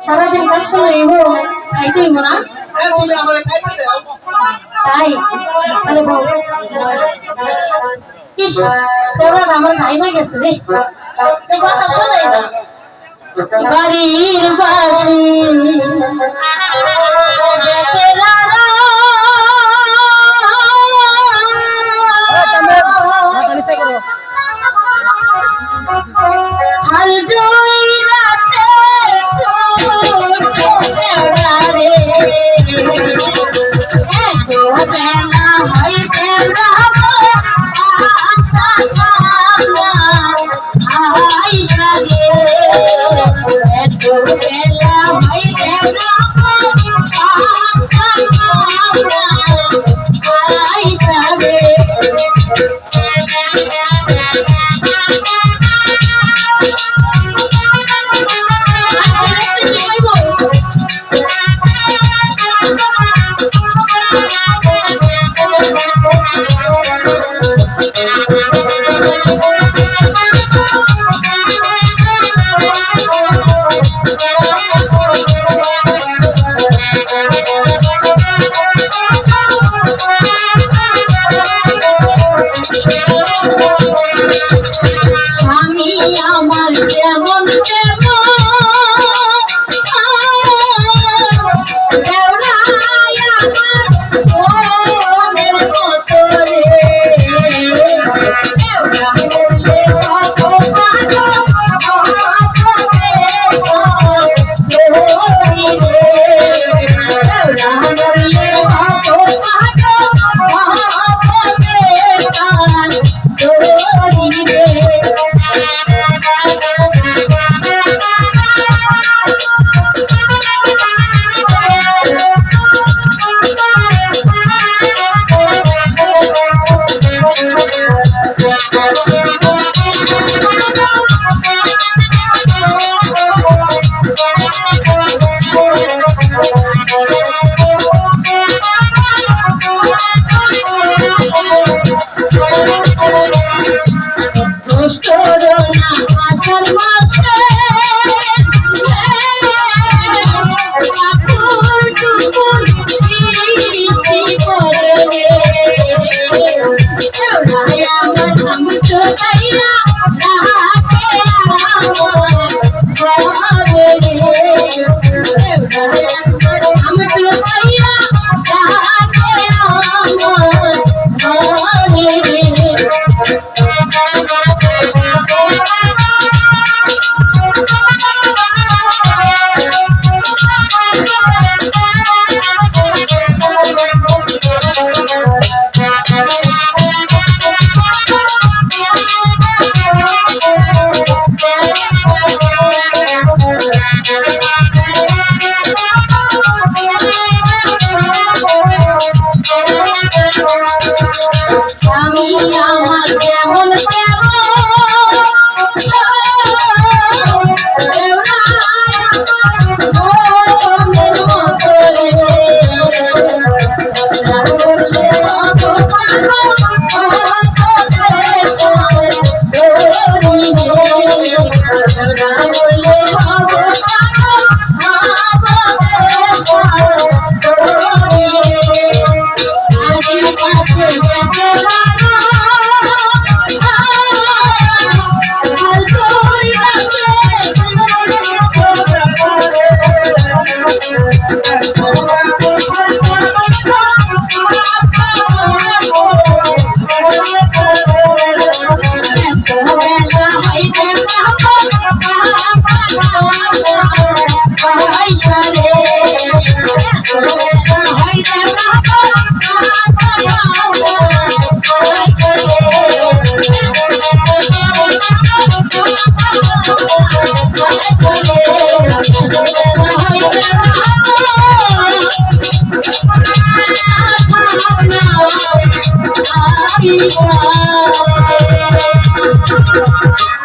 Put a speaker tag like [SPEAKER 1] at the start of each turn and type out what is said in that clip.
[SPEAKER 1] সারাদিন কাজ করলে এইবো খাইতে না তাই? তাহলে বউ ইস তোর আমার ভাইমা গেছে রে। বাড়ি The band. কেমন কেমন Thank you.